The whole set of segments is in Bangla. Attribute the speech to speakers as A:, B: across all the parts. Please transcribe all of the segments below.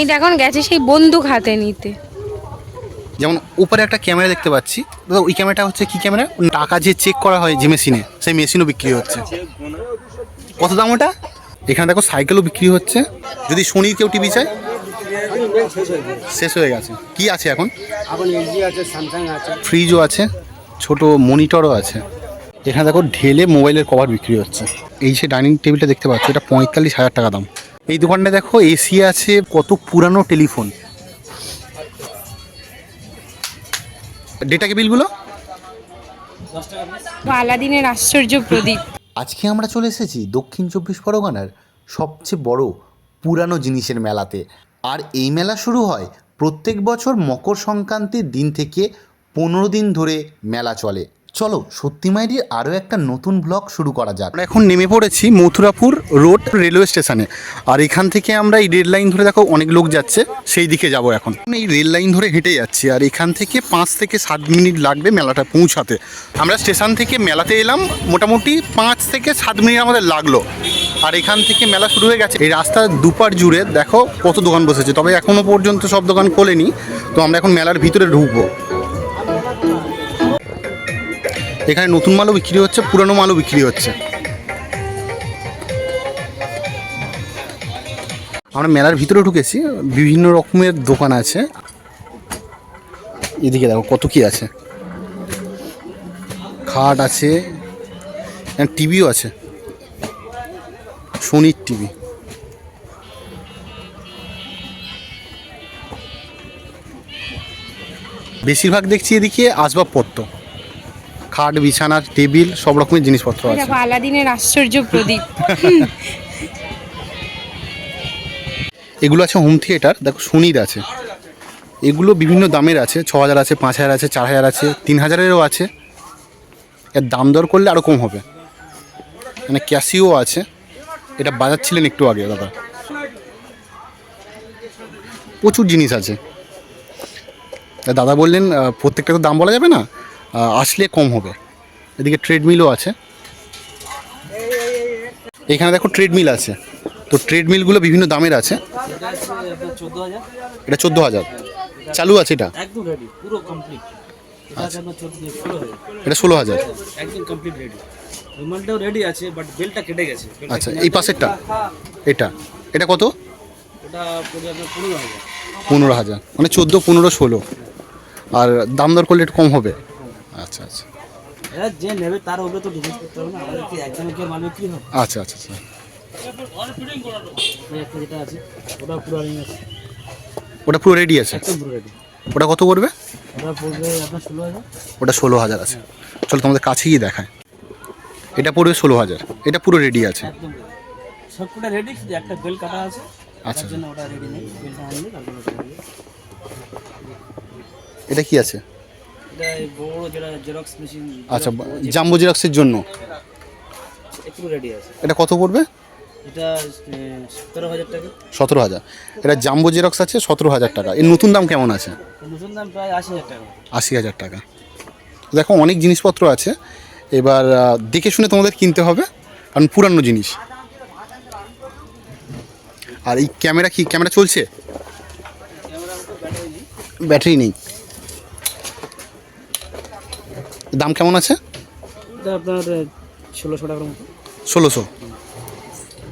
A: আমি তো এখন গেছি সেই বন্দুক হাতে নিতে।
B: যেমন উপরে একটা ক্যামেরা দেখতে পাচ্ছি। দাদা ওই ক্যামেরাটা হচ্ছে কি ক্যামেরা? টাকা যে চেক করা হয় যে মেশিনে সেই মেশিনও বিক্রি হচ্ছে। কত দাম ওটা? এখানে দেখো সাইকেলও বিক্রি হচ্ছে। যদি শনির কেউ টিভি চায় শেষ হয়ে গেছে। কি আছে এখন? ফ্রিজও আছে ছোট মনিটরও আছে। এখানে দেখো ঢেলে মোবাইলের কভার বিক্রি হচ্ছে। এই যে ডাইনিং টেবিলটা দেখতে পাচ্ছ এটা পঁয়তাল্লিশ হাজার টাকা দাম। এই দোকানটা দেখো এসি আছে কত পুরানো টেলিফোন। ডেটা কেবিলগুলো
A: আলাদিনের আশ্চর্য প্রদীপ।
B: আজকে আমরা চলে এসেছি দক্ষিণ চব্বিশ পরগনার সবচেয়ে বড় পুরানো জিনিসের মেলাতে। আর এই মেলা শুরু হয় প্রত্যেক বছর মকর সংক্রান্তির দিন থেকে পনেরো দিন ধরে মেলা চলে। চলো সত্যিমাইরির আরও একটা নতুন ব্লগ শুরু করা যাক। আমরা এখন নেমে পড়েছি মথুরাপুর রোড রেলওয়ে স্টেশনে। আর এখান থেকে আমরা এই রেল লাইন ধরে দেখো অনেক লোক যাচ্ছে, সেই দিকে যাব এখন। এই রেল লাইন ধরে হেঁটে যাচ্ছি, আর এখান থেকে পাঁচ থেকে সাত মিনিট লাগবে মেলাটা পৌঁছাতে। আমরা স্টেশন থেকে মেলাতে এলাম, মোটামুটি পাঁচ থেকে সাত মিনিট আমাদের লাগল। আর এখান থেকে মেলা শুরু হয়ে গেছে। এই রাস্তার দুপার জুড়ে দেখো কত দোকান বসেছে, তবে এখনও পর্যন্ত সব দোকান খোলেনি। তো আমরা এখন মেলার ভিতরে ঢুকবো। এখানে নতুন মালও বিক্রি হচ্ছে, পুরনো মালও বিক্রি হচ্ছে। আমরা মেলার ভিতরে ঢুকেছি, বিভিন্ন রকমের দোকান আছে। এদিকে দেখো কত কি আছে। খাট আছে টিভিও আছে। সোনির টিভি। বেশিরভাগ দেখছি এদিকে আসবাবপত্র। খাট বিছানা টেবিল সব রকমের জিনিসপত্র আছে।
A: দেখো আলাদিনের আশ্চর্য প্রদীপ।
B: এগুলো আছে হোম থিয়েটার দেখো সুনির আছে। এগুলো বিভিন্ন দামের আছে ছ হাজার আছে পাঁচ হাজার আছে চার হাজার আছে তিন হাজারেরও আছে। এর দাম দর করলে আরও কম হবে। মানে ক্যাসিও আছে। এটা বাজাচ্ছিলেন একটু আগে দাদা। প্রচুর জিনিস আছে। দাদা বললেন প্রত্যেকটা তো দাম বলা যাবে না? আসলে কম হবে। এদিকে ট্রেডমিলও আছে। এখানে দেখো ট্রেডমিল আছে। তো ট্রেডমিলগুলো বিভিন্ন দামের আছে। এটা চোদ্দ হাজার। চালু আছে এটা?
C: কমপ্লিট এটা ষোলো হাজার।
B: আচ্ছা এই পাশেরটা? এটা। এটা কত?
C: পনেরো হাজার।
B: মানে চোদ্দ পনেরো ষোলো। আর দাম দর করলে একটু কম হবে। আচ্ছা আচ্ছা।
C: এরা যে নেবে তার উপরে তো ডিসকাস করতে হবে না। আমাদের কি একজনের কি মাল বিক্রি হবে?
B: আচ্ছা আচ্ছা আচ্ছা।
C: একটা যেটা আছে ওটা পুরো রানিং আছে।
B: ওটা পুরো রেডি আছে?
C: একদম পুরো রেডি
B: ওটা কত পড়বে?
C: ওটা পড়বে আপনার ষোলো হাজার।
B: ওটা ষোলো হাজার আছে। চলো তোমাদের কাছে গিয়ে দেখায় এটা পড়বে ষোলো হাজার। এটা পুরো রেডি আছে।
C: একদম সবকটা রেডি শুধু একটা বেল কাটা আছে।
B: আচ্ছা।
C: ওটা রেডি নেই। বেলটা আনলে তারপর ওটা হবে
B: এটা কি আছে? আচ্ছা জাম্বো জেরক্সের জন্য? এটা কত পড়বে?
C: সতেরো হাজার টাকা।
B: সতেরো হাজার। এটা জাম্বো জেরক্স আছে সতেরো হাজার টাকা। এর নতুন দাম কেমন আছে?
C: নতুন দাম প্রায় আশি হাজার টাকা।
B: আশি হাজার টাকা। দেখো অনেক জিনিসপত্র আছে। এবার দেখে শুনে তোমাদের কিনতে হবে কারণ পুরানো জিনিস। আর এই ক্যামেরা কি ক্যামেরা চলছে? ব্যাটারি নেই। দাম কেমন আছে?
C: আপনার ষোলোশো টাকার মতো।
B: ষোলোশো।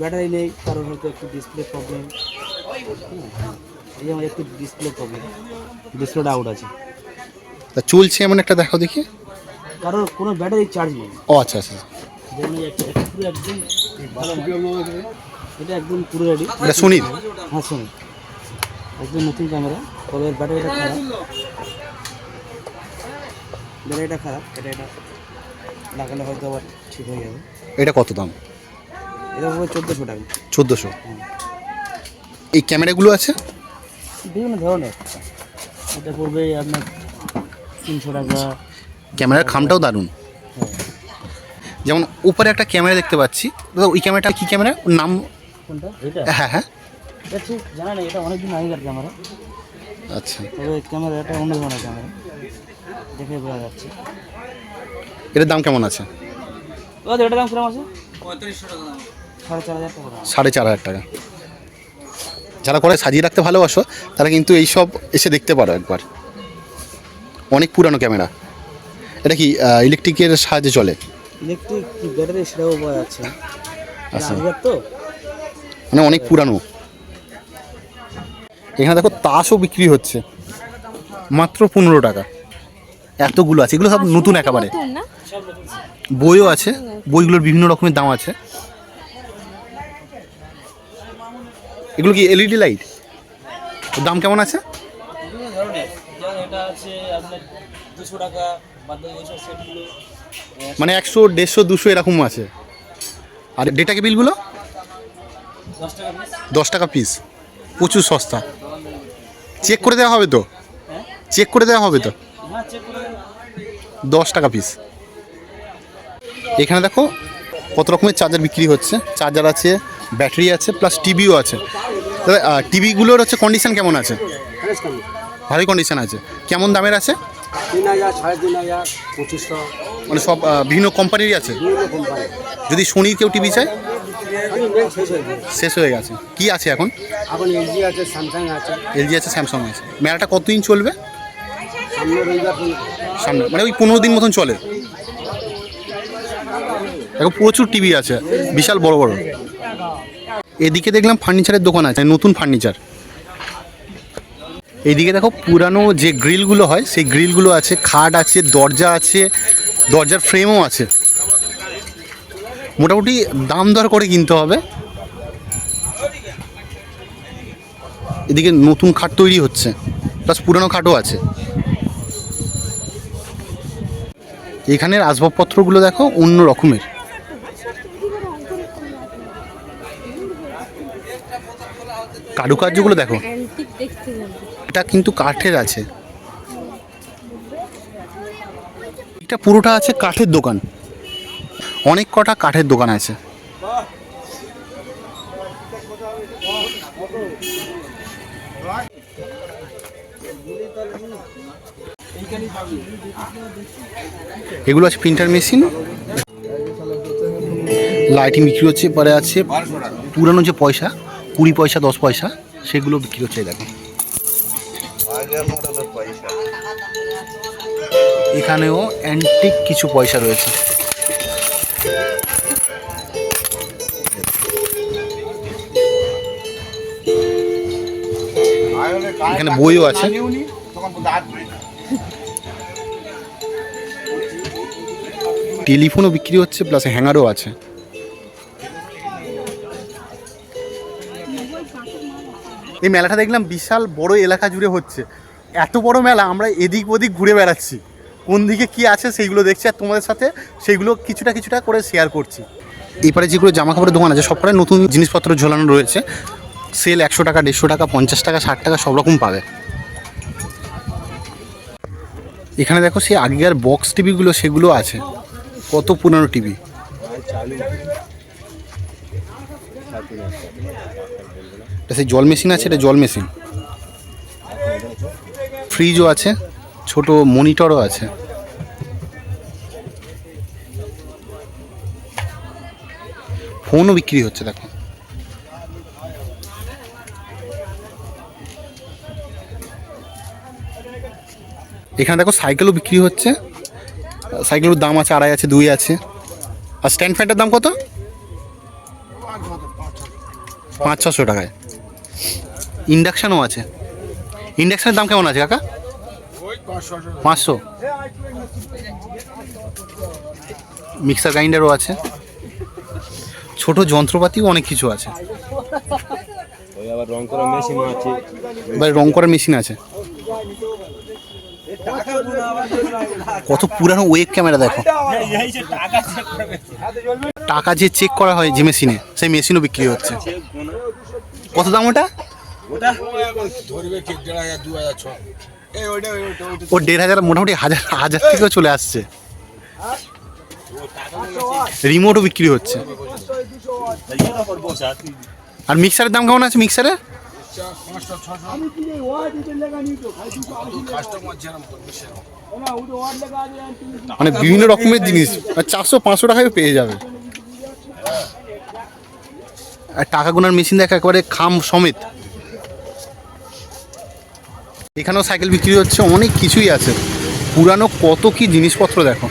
C: ব্যাটারি নেই কারণ হয়তো একটু ডিসপ্লে প্রবলেম এই আমার একটু ডিসপ্লে প্রবলেম ডিসপ্লেটা আউট আছে।
B: তা চলছে এমন একটা দেখো দেখি।
C: কারণ কোনো ব্যাটারি চার্জ নেই।
B: ও আচ্ছা আচ্ছা।
C: এটা একদম এটা একদম পুরো রেডি
B: এটা সোনির
C: হ্যাঁ শুনুন একদম নতুন ক্যামেরা তবে ব্যাটারিটা খারাপ। ব্যাটারিটা খারাপ এটা এটা লাগালে হয়তো আবার ঠিক হয়ে যাবে।
B: এটা কত দাম?
C: এটা পড়বে চোদ্দোশো টাকা।
B: চোদ্দোশো? এই ক্যামেরাগুলো আছে?
C: বিভিন্ন ধরনের। এটা পড়বে আপনার তিনশো টাকা।
B: ক্যামেরার খামটাও দারুণ।
C: হ্যাঁ।
B: যেমন উপরে একটা ক্যামেরা দেখতে পাচ্ছি। দাদা ওই ক্যামেরাটা কি ক্যামেরা? নাম?
C: কোনটা? এটা?
B: হ্যাঁ হ্যাঁ।
C: এটা ঠিক জানা নেই এটা অনেকদিন আগেকার ক্যামেরা।
B: আচ্ছা।
C: তবে ক্যামেরা এটা অন্য ধরনের ক্যামেরা। দেখে বোঝা যাচ্ছে।
B: এটার দাম কেমন আছে?
C: ও এটার দাম কীরকম আছে? পঁয়ত্রিশশো টাকা সাড়ে চার হাজার টাকা।
B: সাড়ে চার হাজার টাকা। যারা করে সাজিয়ে রাখতে ভালোবাসো তারা কিন্তু এই সব এসে দেখতে পারো একবার। অনেক পুরানো ক্যামেরা। এটা কি ইলেকট্রিকের সাহায্যে চলে?
C: ইলেকট্রিক কি ব্যাটারি সেটাও পাওয়া যাচ্ছে।
B: আচ্ছা।
C: তো।
B: মানে অনেক পুরানো। এখানে দেখো তাসও বিক্রি হচ্ছে। মাত্র পনেরো টাকা। এতগুলো আছে এগুলো সব নতুন একেবারে। বইও আছে বইগুলোর বিভিন্ন রকমের দাম আছে। এগুলো কি এলইডি লাইট? দাম কেমন আছে? মানে একশো দেড়শো দুশো এরকম আছে। আর ডেটা কেবিলগুলো
C: দশ টাকা পিস
B: দশ টাকা পিস প্রচুর সস্তা। চেক করে দেওয়া হবে তো?
C: হ্যাঁ?
B: চেক করে দেওয়া হবে তো?
C: হ্যাঁ চেক করে
B: দশ টাকা পিস এখানে দেখো কত রকমের চার্জার বিক্রি হচ্ছে। চার্জার আছে ব্যাটারি আছে প্লাস টিভিও আছে। তবে টিভিগুলোর হচ্ছে কন্ডিশন কেমন আছে? ভালোই কন্ডিশন আছে। কেমন দামের আছে?
C: তিন হাজার সাড়ে তিন হাজার পঁচিশশো
B: মানে সব বিভিন্ন কোম্পানিরই আছে? যদি সোনির কেউ টিভি চায়?
C: শেষ হয়ে গেছে।
B: কি আছে এখন?
C: এখন এলজি আছে স্যামসাং আছে।
B: এলজি আছে স্যামসাং আছে। মেলাটা কতদিন চলবে?
C: সামনে রবিবার পর্যন্ত।
B: সামনে মানে ওই পনেরো দিন মতন চলে। দেখো প্রচুর টিভি আছে, বিশাল বড় বড়। এদিকে দেখলাম ফার্নিচারের দোকান আছে, নতুন ফার্নিচার। এইদিকে দেখো পুরানো যে গ্রিলগুলো হয়, সেই গ্রিলগুলো আছে, খাট আছে, দরজা আছে, দরজার ফ্রেমও আছে। মোটামুটি দাম দর করে কিনতে হবে। এদিকে নতুন খাট তৈরি হচ্ছে, প্লাস পুরানো খাটও আছে। এখানের আসবাবপত্রগুলো দেখো অন্য রকমের। কারুকার্যগুলো দেখো। এটা কিন্তু কাঠের আছে। এটা পুরোটা আছে কাঠের দোকান। অনেক কটা কাঠের দোকান আছে। এগুলো আছে প্রিন্টার মেশিন লাইটিং বিক্রি হচ্ছে পরে আছে পুরানো যে পয়সা, কুড়ি পয়সা, দশ পয়সা, সেগুলো বিক্রি হচ্ছে দেখো। এখানেও অ্যান্টিক কিছু পয়সা রয়েছে। এখানে বইও আছে। টেলিফোনও বিক্রি হচ্ছে প্লাস হ্যাঙ্গারও আছে। এই মেলাটা দেখলাম বিশাল বড় এলাকা জুড়ে হচ্ছে। এত বড় মেলা, আমরা এদিক ওদিক ঘুরে বেড়াচ্ছি। কোন দিকে কি আছে সেইগুলো দেখছি, আর তোমাদের সাথে সেইগুলো কিছুটা কিছুটা করে শেয়ার করছি। এপারে যেগুলো জামা কাপড়ের দোকান আছে সবটাই নতুন জিনিসপত্র ঝোলানো রয়েছে। সেল একশো টাকা, দেড়শো টাকা, পঞ্চাশ টাকা, ষাট টাকা সব রকম পাবে। এখানে দেখো সেই আগেকার বক্স টিভিগুলো সেগুলো আছে। কত পুরনো টিভি এটা সেই জল মেশিন আছে, এটা জল মেশিন ফ্রিজও আছে, ছোট মনিটরও আছে। ফোনও বিক্রি হচ্ছে, দেখো। এখানে দেখো সাইকেলও বিক্রি হচ্ছে। সাইকেলের দাম আছে আড়াই আছে দুই আছে। আর স্ট্যান্ড ফ্যানটার দাম কত? পাঁচ ছশো টাকায়। ইন্ডাকশানও আছে। ইন্ডাকশানের দাম কেমন আছে কাকা? পাঁচশো। মিক্সার গ্রাইন্ডারও আছে। ছোট যন্ত্রপাতিও অনেক কিছু আছে।
D: রং করা মেশিনও আছে।
B: রং করার মেশিন আছে। কত পুরানো ওয়েব ক্যামেরা দেখো। টাকা যে চেক করা হয় যে মেশিনে সেই মেশিনও বিক্রি হচ্ছে। কত দাম ওটা? ও দেড় হাজার, মোটামুটি হাজার হাজার থেকেও চলে আসছে। রিমোটও বিক্রি হচ্ছে। আর মিক্সারের দাম কেমন আছে মানে বিভিন্ন রকমের জিনিস চারশো পাঁচশো টাকায় পেয়ে যাবে। আর টাকা গোনার মেশিন দেখ একবারে খাম সমেত। এখানেও সাইকেল বিক্রি হচ্ছে অনেক কিছুই আছে। পুরানো কত কি জিনিসপত্র দেখো।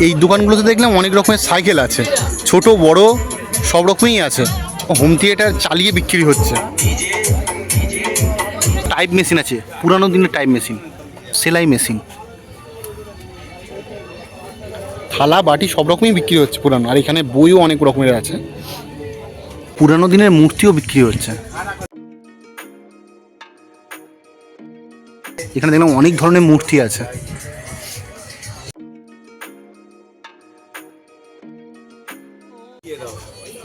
B: এই দোকানগুলোতে দেখলাম অনেক রকমের সাইকেল আছে। ছোট, বড়, সব রকমই আছে। হোম থিয়েটার চালিয়ে বিক্রি হচ্ছে। টাইপ মেশিন আছে, পুরানো দিনের টাইপ মেশিন, সেলাই মেশিন। থালা, বাটি সব রকমই বিক্রি হচ্ছে পুরানো। আর এখানে বইও অনেক রকমের আছে। পুরানো দিনের মূর্তিও বিক্রি হচ্ছে। এখানে দেখলাম অনেক ধরনের মূর্তি আছে।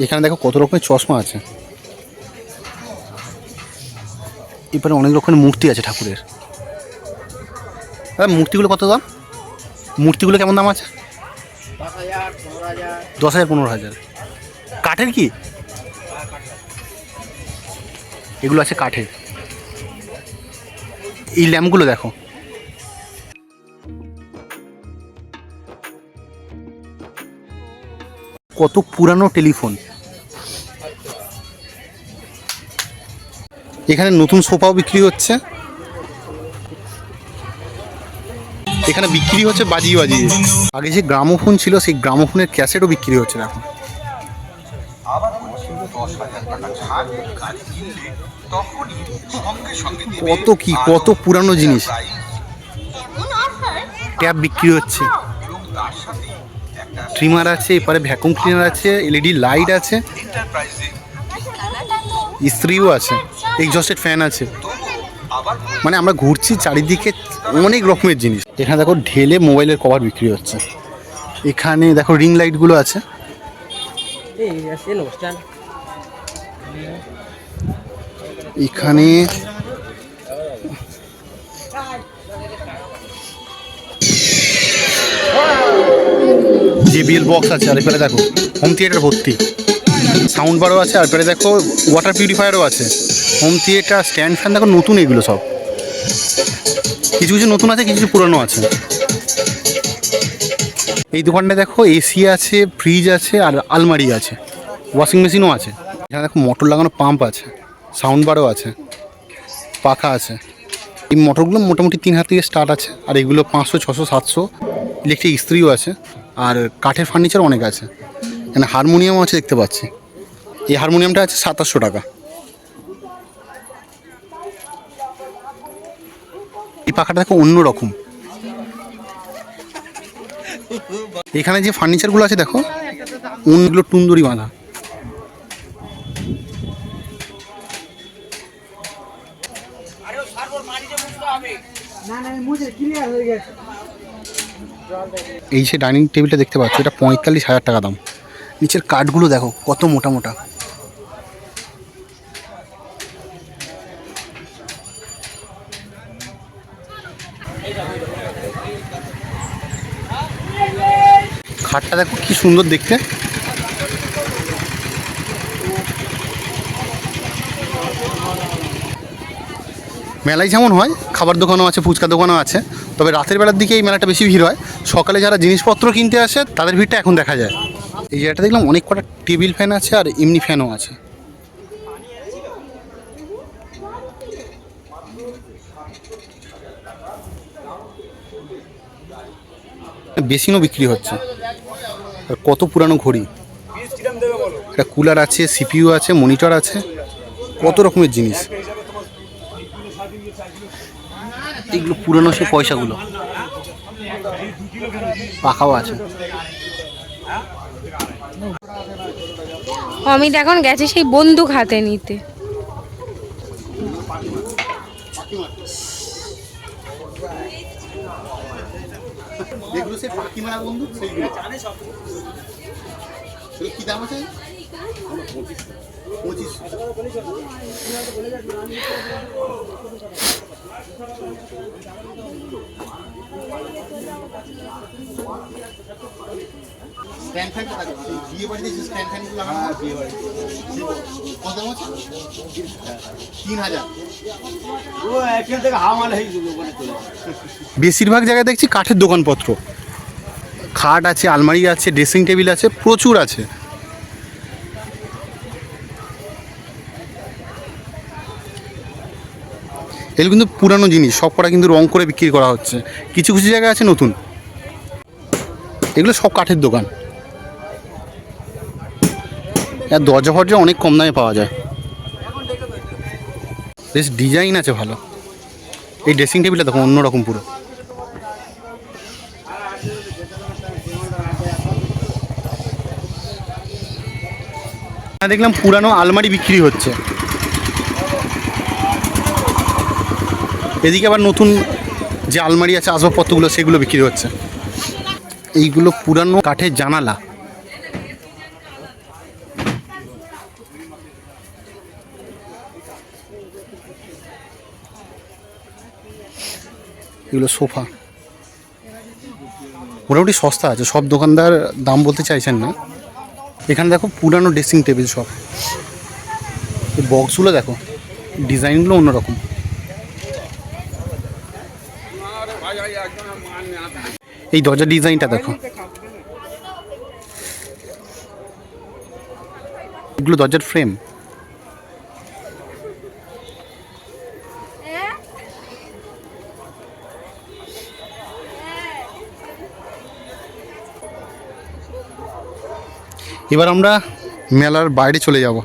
B: এখানে দেখো কত রকমের চশমা আছে। এবারে অনেক রকমের মূর্তি আছে ঠাকুরের। দাদা, মূর্তিগুলো কত দাম? মূর্তিগুলো কেমন দাম আছে? দশ হাজার, পনেরো হাজার। কাঠের কি? এগুলো আছে কাঠের। এই ল্যাম্পগুলো দেখো। কত পুরানো টেলিফোন। এখানে নতুন সোফাও বিক্রি হচ্ছে। এখানে বিক্রি হচ্ছে বাজিয়ে বাজিয়ে। আগে যে গ্রামোফোন ছিল সেই গ্রামোফোনের ক্যাসেটও বিক্রি হচ্ছে এখন। কত কি কত পুরানো জিনিস। ট্যাব বিক্রি হচ্ছে। ট্রিমার আছে, এপারে ভ্যাকুম ক্লিনার আছে এলইডি লাইট আছে। ইস্ত্রিও আছে এক্সস্টেড ফ্যান আছে। মানে আমরা ঘুরছি চারিদিকে অনেক রকমের জিনিস। এখানে দেখো ঢেলে মোবাইলের কভার বিক্রি হচ্ছে। এখানে দেখো রিং লাইটগুলো আছে।
C: এই
B: এখানে জেবিএল বক্স আছে, আর এপারে দেখো হোম থিয়েটার ভর্তি। সাউন্ড বারও আছে, আর এপারে দেখো ওয়াটার পিউরিফায়ারও আছে। হোম থিয়েটার স্ট্যান্ড ফ্যান দেখো নতুন এগুলো সব। কিছু কিছু নতুন আছে, কিছু কিছু পুরনো আছে। এই দোকানটা দেখো এসি আছে ফ্রিজ আছে, আর আলমারি আছে। ওয়াশিং মেশিনও আছে। এখানে দেখো মোটর লাগানো পাম্প আছে। সাউন্ড বারও আছে। পাখা আছে। এই মোটরগুলো মোটামুটি তিন হাজার থেকে স্টার্ট আছে, আর এগুলো পাঁচশো, ছশো, সাতশো। ইলেকট্রিক ইস্ত্রিও আছে আর কাঠের ফার্নিচার অনেক আছে। এখানে হারমোনিয়ামও আছে দেখতে পাচ্ছি। এই হারমোনিয়ামটা আছে সাতাশশো টাকা। এই পাখাটা দেখো অন্য রকম। এখানে যে ফার্নিচারগুলো আছে দেখো অন্যগুলো টুন্দুরি বাঁধা। এই যে ডাইনিং টেবিলটা দেখতে পাচ্ছ, এটা পঁয়তাল্লিশ হাজার টাকা দাম। নিচের কাঠগুলো দেখো, কত মোটা মোটা। খাটটা দেখো কি সুন্দর দেখতে। মেলায় যেমন হয়, খাবার দোকানও আছে, ফুচকা দোকানও আছে, তবে রাতের বেলার দিকে এই মেলাটা বেশি ভিড় হয়। সকালে যারা জিনিসপত্র কিনতে আসে, তাদের ভিড়টা এখন দেখা যায়। এই জায়গাটা দেখলাম অনেক কটা টেবিল ফ্যান আছে আর এমনি ফ্যানও আছে। বেসিনও বিক্রি হচ্ছে। আর কত পুরানো ঘড়ি। একটা কুলার আছে, সিপিইউ আছে, মনিটর আছে, কত রকমের জিনিস। এগুলো পুরনো সে পয়সাগুলো। পাখাও আছে।
A: অমিত এখন গেছে সেই বন্দুক হাতে নিতে।
B: যেগুলো সে পাখি মারা বন্ধু সেইগুলো কি দাম আছে? বেশিরভাগ জায়গায় দেখছি কাঠের দোকানপত্র। খাট আছে আলমারি আছে ড্রেসিং টেবিল আছে প্রচুর আছে। এগুলো কিন্তু পুরানো জিনিস, সব কটা কিন্তু রং করে বিক্রি করা হচ্ছে। কিছু কিছু জায়গায় আছে নতুন। এগুলো সব কাঠের দোকান। আর দরজা ফরজা অনেক কম দামে পাওয়া যায়। বেশ ডিজাইন আছে ভালো। এই ড্রেসিং টেবিলটা দেখো, অন্যরকম পুরো। দেখলাম পুরানো আলমারি বিক্রি হচ্ছে। এদিকে আবার নতুন যে আলমারি আছে, আসবাবপত্রগুলো, সেগুলো বিক্রি হচ্ছে। এইগুলো পুরানো কাঠের জানালা। এগুলো সোফা। মোটামুটি সস্তা আছে, সব দোকানদার দাম বলতে চাইছেন না। এখানে দেখো পুরানো ড্রেসিং টেবিল সব। বক্সগুলো দেখো ডিজাইনগুলো অন্যরকম। এই দরজার ডিজাইনটা দেখো। এগুলো দরজার ফ্রেম। এবার আমরা মেলার বাইরে চলে যাব।